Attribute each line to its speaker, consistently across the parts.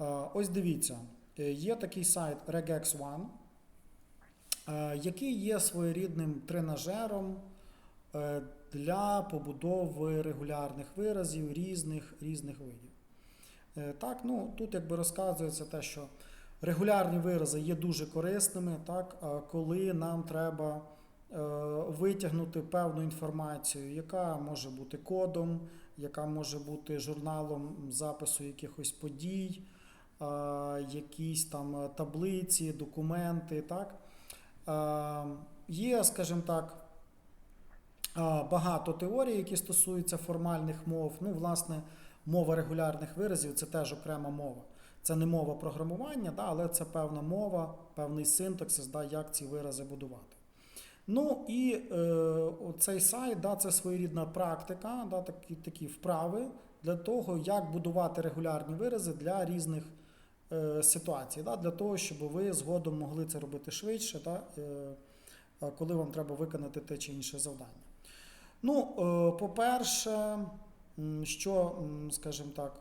Speaker 1: Е, Ось дивіться, е, є такий сайт regex One, е, який є своєрідним тренажером для побудови регулярних виразів різних, різних видів. Так, ну, тут якби розказується те, що регулярні вирази є дуже корисними, так, коли нам треба витягнути певну інформацію, яка може бути кодом, яка може бути журналом запису якихось подій, якісь там е, таблиці, документи. Так? Е, Є, скажімо так, е, багато теорій, які стосуються формальних мов. Ну, власне, мова регулярних виразів це теж окрема мова. Це не мова програмування, да, але це певна мова, певний синтаксис, да, як ці вирази будувати. Ну і е, цей сайт да, це своєрідна практика, да, такі, такі вправи для того, як будувати регулярні вирази для різних е, ситуацій, да, для того, щоб ви згодом могли це робити швидше, да, е, е, коли вам треба виконати те чи інше завдання. Ну, по-перше, що, скажімо так,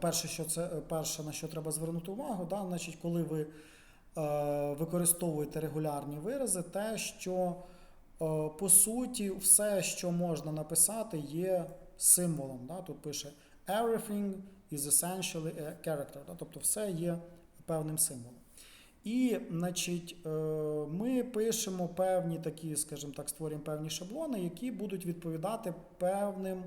Speaker 1: перше, що це, перше, на що треба звернути увагу, да, значить, коли ви використовуєте регулярні вирази, те, що по суті все, що можна написати, є символом. Да? Тут пише everything is essentially a character, да? тобто все є певним символом. І, значить, е, ми пишемо певні такі, скажімо так, створюємо певні шаблони, які будуть відповідати певним е,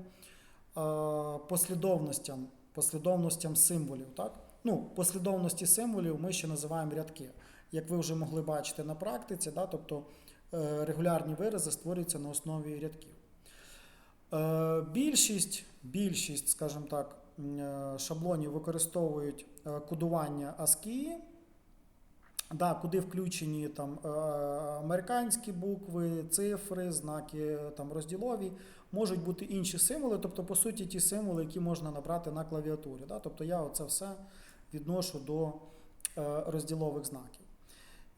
Speaker 1: послідовностям, послідовностям символів. Так? Ну, послідовності символів ми ще називаємо рядки. Як ви вже могли бачити на практиці, да? тобто е, регулярні вирази створюються на основі рядків. Більшість, більшість, скажімо так, шаблонів використовують е, кодування ASCII, да, куди включені там, е, американські букви, цифри, знаки там, розділові, можуть бути інші символи, тобто, по суті, ті символи, які можна набрати на клавіатурі. Да? Тобто я це все відношу до е, розділових знаків.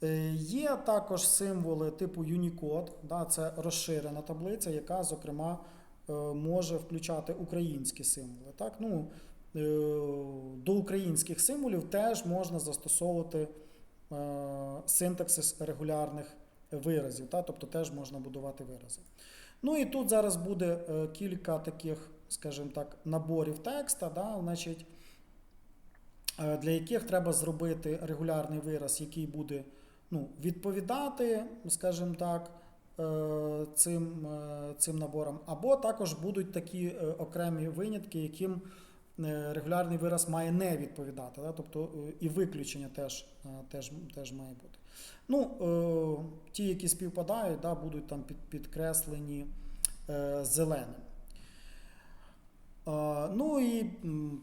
Speaker 1: Е, Є також символи типу Unicode, да, це розширена таблиця, яка, зокрема, е, може включати українські символи. Так? Ну, е, до українських символів теж можна застосовувати е, синтаксис регулярних виразів, та? тобто теж можна будувати вирази. Ну і тут зараз буде е, кілька таких, скажімо так, наборів текста, да? значить, е, для яких треба зробити регулярний вираз, який буде ну, відповідати, скажімо так, е, цим, е, цим набором. або також будуть такі е, окремі винятки, яким е, регулярний вираз має не відповідати. Да? Тобто е, і виключення теж, е, теж, теж має бути. Ну, е, ті, які співпадають, да, будуть там під, підкреслені е, зеленим. Ну і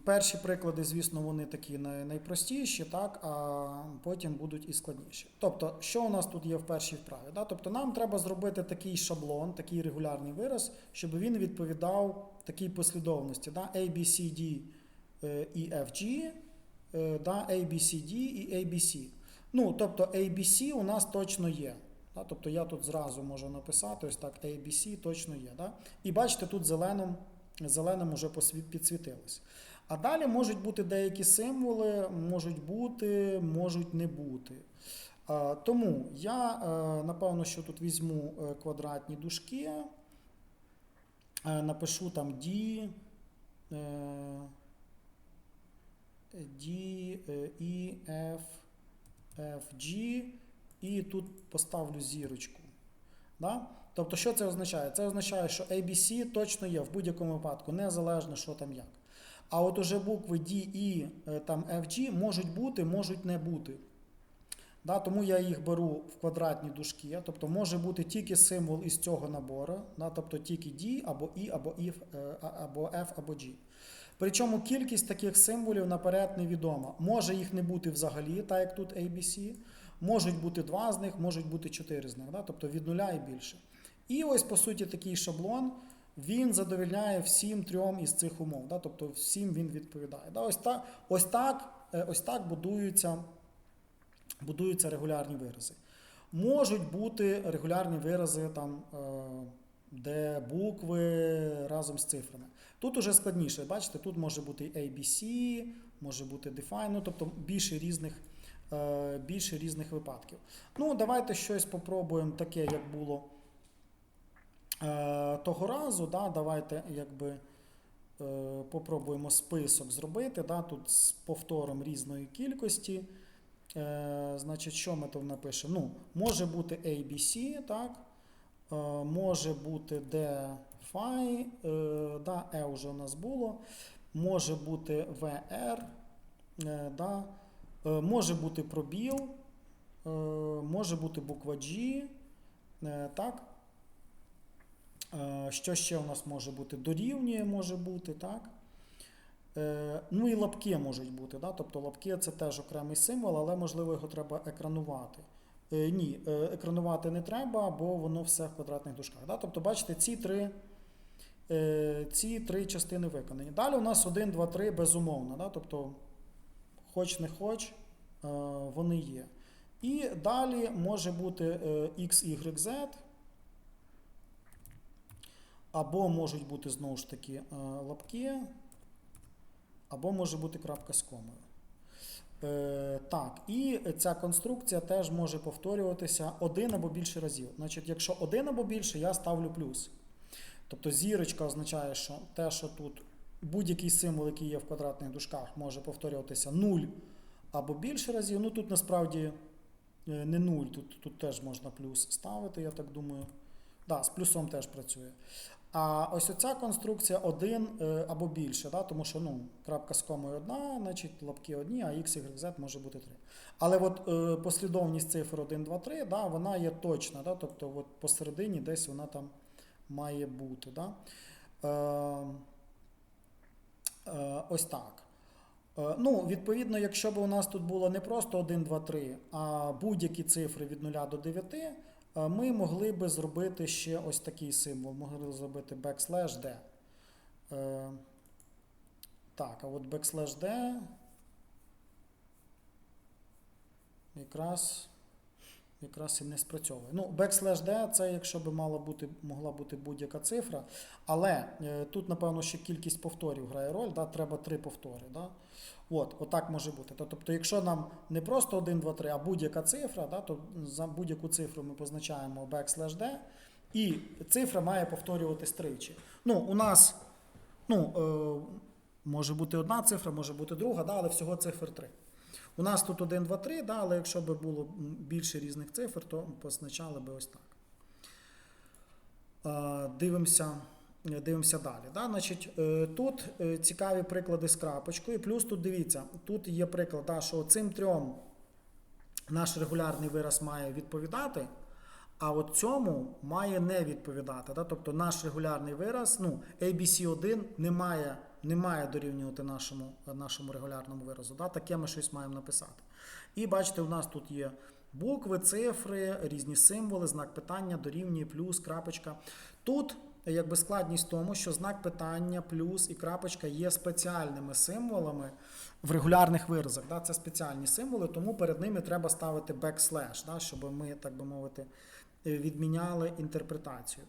Speaker 1: перші приклади, звісно, вони такі найпростіші, так, а потім будуть і складніші. Тобто, що у нас тут є в першій вправі? Да? Тобто нам треба зробити такий шаблон, такий регулярний вираз, щоб він відповідав такій послідовності. Да? A, B, C, D і F, G, е? A, B, C, D і A, B, C. Ну, тобто ABC у нас точно є. Да? Тобто я тут зразу можу написати, ось так, ABC точно є. Да? І бачите, тут зеленим, зеленим уже підсвітилось. А далі можуть бути деякі символи, можуть бути, можуть не бути. Тому я, е, напевно, що тут візьму е, квадратні дужки, е, напишу там D, D, E, F, F, G, і тут поставлю зірочку. Да? Тобто, що це означає? Це означає, що ABC точно є в будь-якому випадку, незалежно, що там як. А от уже букви D, E, е, там FG можуть бути, можуть не бути. Да, тому я їх беру в квадратні дужки. Тобто може бути тільки символ із цього набору, да, тобто тільки D або E, або F, е, або F, або G. Причому кількість таких символів наперед невідома. Може їх не бути взагалі, так як тут ABC. Можуть бути два з них, можуть бути чотири з них, да, тобто від нуля і більше. І ось, по суті, такий шаблон. Він задовільняє всім трьом із цих умов, да, тобто всім він відповідає. Да, ось, так, ось, так, е, ось так будуються будуються регулярні вирази. Можуть бути регулярні вирази, там, е, де букви разом з цифрами. Тут уже складніше, бачите, тут може бути ABC, може бути define, ну, тобто більше різних, більше різних випадків. Ну, давайте щось попробуємо таке, як було е, того разу. Да? Давайте якби, е, попробуємо список зробити. Да? Тут з повтором різної кількості. Е, значить, що ми тут напишемо? Ну, може бути ABC, так? Е, може бути DFI, е, да, E вже у нас було. Може бути VR, е, да, е, може бути пробіл, е, може бути буква G. Е, так. Е, що ще у нас може бути? Дорівнює може бути, так? Е, ну і лапки можуть бути. Да? Тобто лапки це теж окремий символ, але можливо його треба екранувати. Е, ні, е, екранувати не треба, бо воно все в квадратних дужках. Да? Тобто, бачите, ці три, е, ці три частини виконані. Далі у нас 1, 2, 3 безумовно. Да? Тобто, хоч не хоч, е, вони є. І далі може бути е, X, Y, Z. Або можуть бути знову ж таки е, лапки, або може бути крапка з комою. Так, і ця конструкція теж може повторюватися один або більше разів. Значить, якщо один або більше, я ставлю плюс. Тобто зірочка означає, що те, що тут будь-який символ, який є в квадратних дужках, може повторюватися 0 або більше разів. Ну тут насправді е, не 0, тут, тут теж можна плюс ставити, я так думаю. Да, з плюсом теж працює. А ось оця конструкція один е, або більше, да? тому що ну, крапка з комою одна, значить лапки одні, а x, y, z може бути 3. Але от е, послідовність цифр 1, 2, 3, да, вона є точна, да? тобто от посередині десь вона там має бути. Да? Е, е, ось так. Е, Ну, відповідно, якщо б у нас тут було не просто 1, 2, 3, а будь-які цифри від 0 до 9, е, ми могли би зробити ще ось такий символ. Могли зробити backslash d. Е, Так, а от backslash d якраз, якраз і не спрацьовує. Ну, backslash d це якщо б мала бути, могла бути будь-яка цифра. Але е, тут, напевно, ще кількість повторів грає роль, да? треба три повтори. Да? От, отак може бути. Тобто, якщо нам не просто 1, 2, 3, а будь-яка цифра, да, то за будь-яку цифру ми позначаємо backslash d, і цифра має повторюватись тричі. Ну, у нас ну, е, може бути одна цифра, може бути друга, да, але всього цифр 3. У нас тут 1, 2, 3, да, але якщо б було більше різних цифр, то позначали би ось так. Дивимося. Дивимося далі. Да? Значить, е, тут е, цікаві приклади з крапочкою. Плюс тут дивіться, тут є приклад, да, що цим трьом наш регулярний вираз має відповідати, а от цьому має не відповідати. Да? Тобто наш регулярний вираз, ну, ABC1 не має, не має дорівнювати нашому, нашому регулярному виразу. Да? Таке ми щось маємо написати. І бачите, у нас тут є букви, цифри, різні символи, знак питання, дорівнює, плюс, крапочка. Тут якби складність в тому, що знак питання, плюс і крапочка є спеціальними символами в регулярних виразах. Да? Це спеціальні символи, тому перед ними треба ставити backslash, да? щоб ми, так би мовити, е, відміняли інтерпретацію.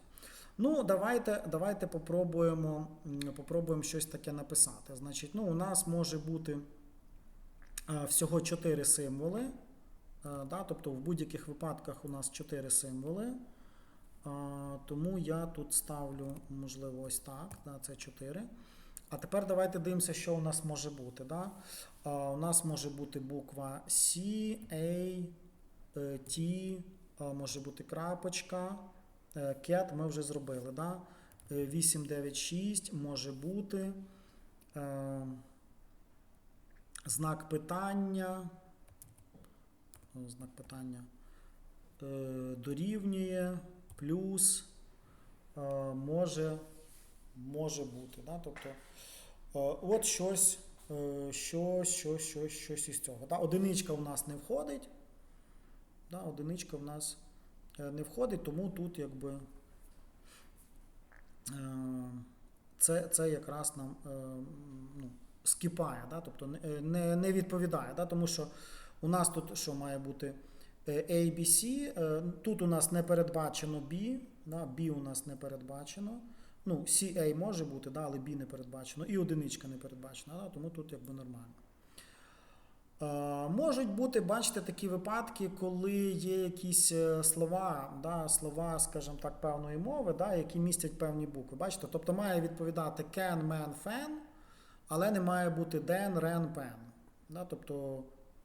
Speaker 1: Ну, давайте, давайте попробуємо, попробуємо щось таке написати. Значить, ну, у нас може бути е, всього 4 символи. Е, Да? Тобто в будь-яких випадках у нас 4 символи. А, Тому я тут ставлю, можливо, ось так. Да, це 4. А тепер давайте дивимося, що у нас може бути. Да? У нас може бути буква C, A, е, T, може бути крапочка. Е, Cat ми вже зробили. Да? Е, 8, 9, 6 може бути. Е, Знак питання. Знак питання е, дорівнює плюс е, може, може бути. Да? Тобто, е, от щось, е, щось, щось, щось, щось із цього. Да? Одиничка в нас не входить. Да? Одиничка в нас е, не входить, тому тут якби. е, Це, це якраз нам е, ну, скіпає, да? тобто не- не, відповідає, да? тому що у нас тут що має бути е, A, B, C, е, тут у нас не передбачено B, да? B у нас не передбачено. Ну, CA може бути, да, але B не передбачено, і одиничка не передбачена, да, тому тут якби нормально. Е, можуть бути, бачите, такі випадки, коли є якісь е, слова, да, слова, скажімо так, певної мови, да, які містять певні букви. Бачите? Тобто має відповідати can, man, fan, але не має бути den, ren, pen. Да, тобто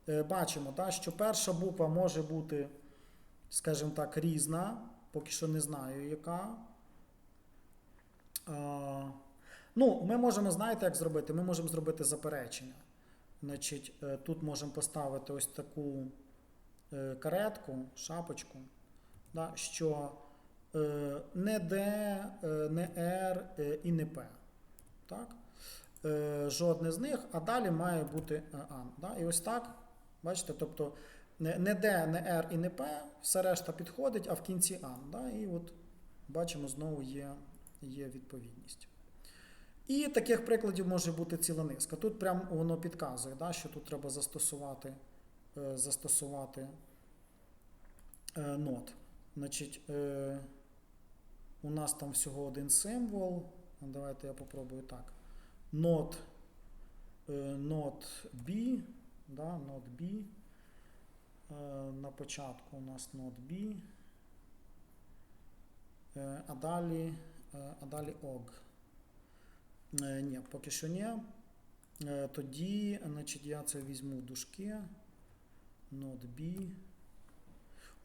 Speaker 1: е, бачимо, да, що перша буква може бути, скажімо так, різна, поки що не знаю, яка. Ну, ми можемо, знаєте, як зробити? Ми можемо зробити заперечення. Значить, е, тут можемо поставити ось таку е, каретку, шапочку, да, що е, не е, не е, і не P. Так? Жодне з них, а далі має бути AN. Да? І ось так, бачите, тобто не, D, не R і не P, все решта підходить, а в кінці AN. Да? І от бачимо, знову є, є відповідність. І таких прикладів може бути ціла низка. Тут прямо воно підказує, да, що тут треба застосувати, е, застосувати е, нот. Значить, е, у нас там всього один символ. Давайте я попробую так. Not, not B. Да, not B. На початку у нас not B. А далі, а далі OG. Е, Ні, поки що ні. Е, Тоді, значить, я це візьму дужки. Not B.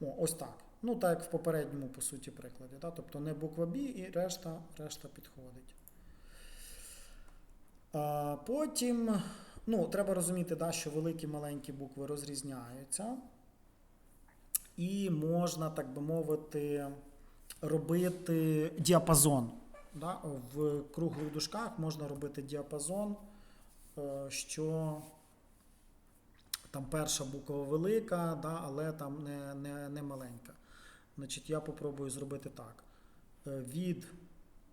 Speaker 1: О, ось так. Ну, так як в попередньому, по суті, прикладі. Да? Тобто не буква B і решта, решта підходить. А, потім, ну, треба розуміти, да, що великі маленькі букви розрізняються. І можна, так би мовити, робити діапазон. Да? В круглих дужках можна робити діапазон, е, що там перша буква велика, да? але там не, не, не маленька. Значить, я попробую зробити так. Е, Від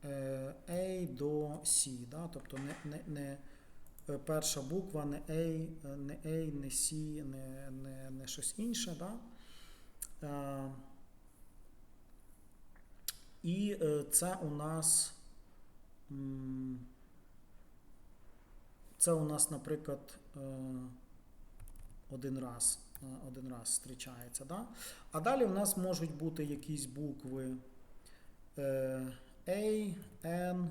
Speaker 1: е, A до C. Да? Тобто не, не, не перша буква, не A, не A, не C, не, не, не щось інше. Да? І е, це у нас. Це у нас, наприклад, е, один раз, е, один раз зустрічається. Да? А далі у нас можуть бути якісь букви A, N,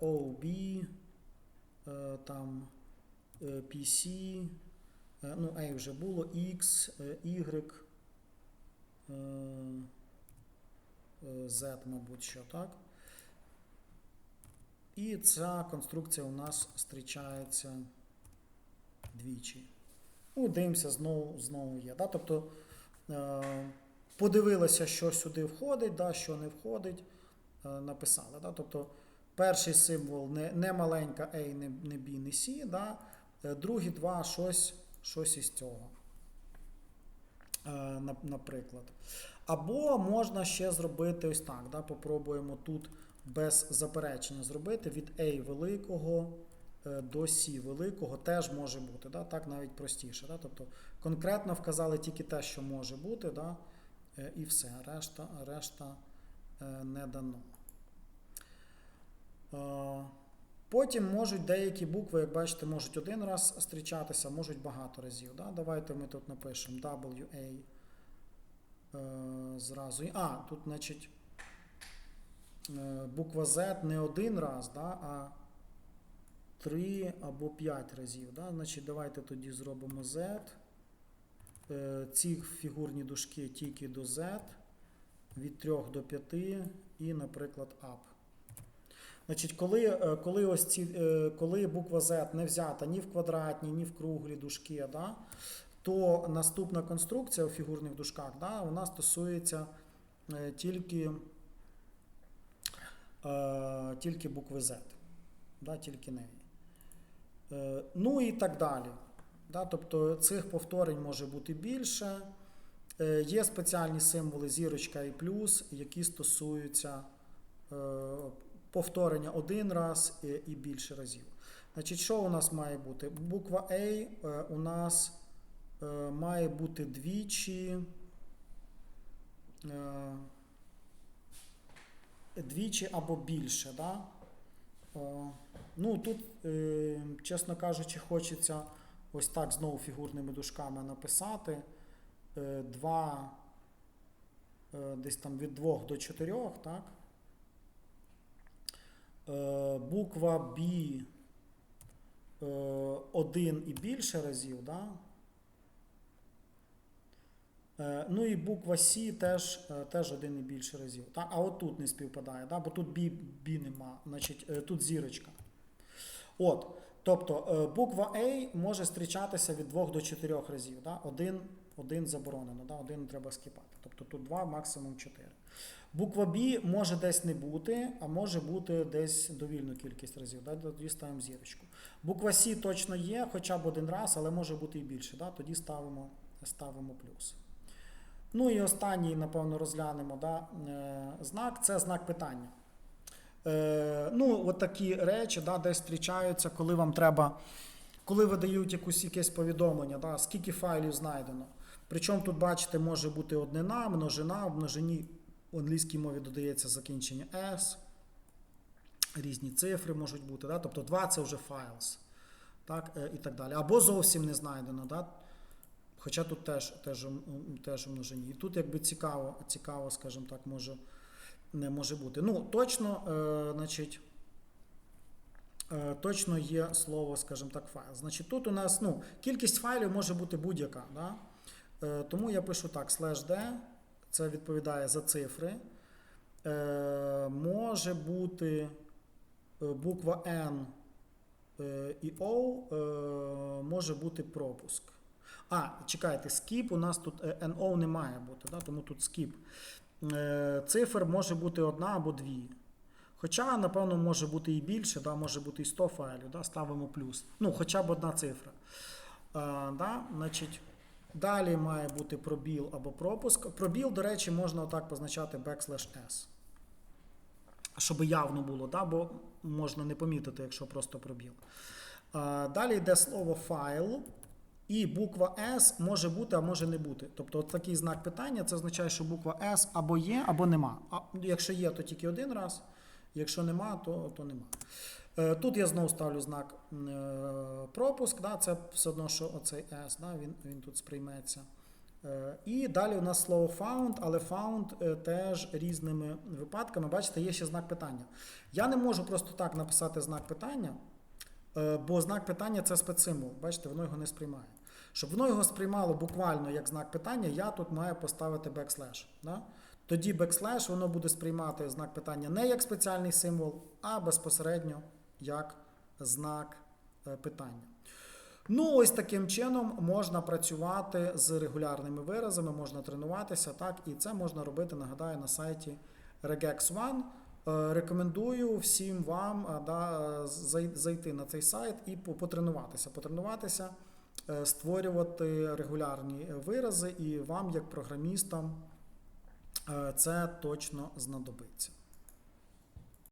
Speaker 1: O, B, там PC, ну, A вже було, X, Y, Z, мабуть, що так. І ця конструкція у нас зустрічається двічі. Ну, дивимося, знову, знову є. Да? Тобто е, подивилися, що сюди входить, да, що не входить, е, написали. Да? Тобто перший символ не, не маленька A, не, не B, не C, да? Е, другі два щось, щось із цього. Е, на- наприклад. Або можна ще зробити ось так. Да? Попробуємо тут без заперечення зробити від A великого е, до C великого теж може бути. Да? Так навіть простіше. Да? Тобто конкретно вказали тільки те, що може бути, да? е, і все. Решта, решта не дано. Потім можуть деякі букви, як бачите, можуть один раз зустрічатися, можуть багато разів. Да? Давайте ми тут напишемо WA е, зразу. А, тут, значить, е, буква Z не один раз, да, а три або п'ять разів. Да? Значить, давайте тоді зробимо Z. Е, Ці фігурні дужки тільки до Z, від 3 до 5 і, наприклад, up. Значить, коли, е, коли, ось ці, е, коли буква Z не взята ні в квадратні, ні в круглі дужки, да, то наступна конструкція у фігурних дужках да, вона стосується е, тільки, тільки букви Z, да, тільки неї. Ну і так далі. Да, тобто цих повторень може бути більше. Є спеціальні символи зірочка і плюс, які стосуються повторення один раз і, більше разів. Значить, що у нас має бути? Буква A е, у нас е, має бути двічі. Е, двічі або більше. Да? Ну, тут, чесно кажучи, хочеться ось так знову фігурними дужками написати. 2 десь там від 2 до 4, так? Е, Буква B е, один і більше разів, да? Е, Ну і буква С теж, теж один і більше разів. Так? А от тут не співпадає, да? бо тут B, B нема, значить тут зірочка. От, тобто буква A може зустрічатися від 2 до 4 разів. Да? Один, один заборонено, да? один треба скіпати. Тобто тут 2, максимум 4. Буква B може десь не бути, а може бути десь довільну кількість разів. Да? Тоді ставимо зірочку. Буква С точно є, хоча б один раз, але може бути і більше. Да? Тоді ставимо, ставимо плюс. Ну і останній, напевно, розглянемо да, е, знак це знак питання. Е, ну, от такі речі да, десь зустрічаються, коли вам треба, коли видають якусь якесь повідомлення, да, скільки файлів знайдено. Причому тут, бачите, може бути однина, множина, в множині в англійській мові додається закінчення S, різні цифри можуть бути. Да, тобто 2 це вже files, так, е, і так далі. Або зовсім не знайдено. Да, Хоча тут теж, теж, теж множині. І тут якби цікаво, цікаво, скажімо так, може, не може бути. Ну, точно, е, значить, е, точно є слово, скажімо так, файл. Значить, тут у нас ну, кількість файлів може бути будь-яка. Да? Е, тому я пишу так, slash d, це відповідає за цифри. Е, може бути е, буква N е, і O, е, може бути пропуск. А, чекайте, skip у нас тут е, NO не має бути, да? тому тут skip. Е, Цифр може бути одна або дві. Хоча, напевно, може бути і більше, да? може бути і 100 файлів, да? ставимо плюс. Ну, хоча б одна цифра. Е, да? Значить, далі має бути пробіл або пропуск. Пробіл, до речі, можна отак позначати backslash S. Щоб явно було, да? бо можна не помітити, якщо просто пробіл. Далі йде слово файл. І буква S може бути, а може не бути. Тобто от такий знак питання це означає, що буква S або є, або нема. А якщо є, то тільки один раз. Якщо нема, то, то нема. Е, Тут я знову ставлю знак е, пропуск. Да, це все одно, що оцей S, да, він, він тут сприйметься. Е, І далі у нас слово found, але found теж різними випадками. Бачите, є ще знак питання. Я не можу просто так написати знак питання. Бо знак питання це спецсимвол. Бачите, воно його не сприймає. Щоб воно його сприймало буквально як знак питання, я тут маю поставити бекслеш. Да? Тоді бекслеш воно буде сприймати знак питання не як спеціальний символ, а безпосередньо як знак е, питання. Ну, ось таким чином можна працювати з регулярними виразами, можна тренуватися, так, і це можна робити, нагадаю, на сайті regex One. Е, Рекомендую всім вам е, да, зайти на цей сайт і потренуватися. Потренуватися, створювати регулярні вирази, і вам, як програмістам, це точно знадобиться.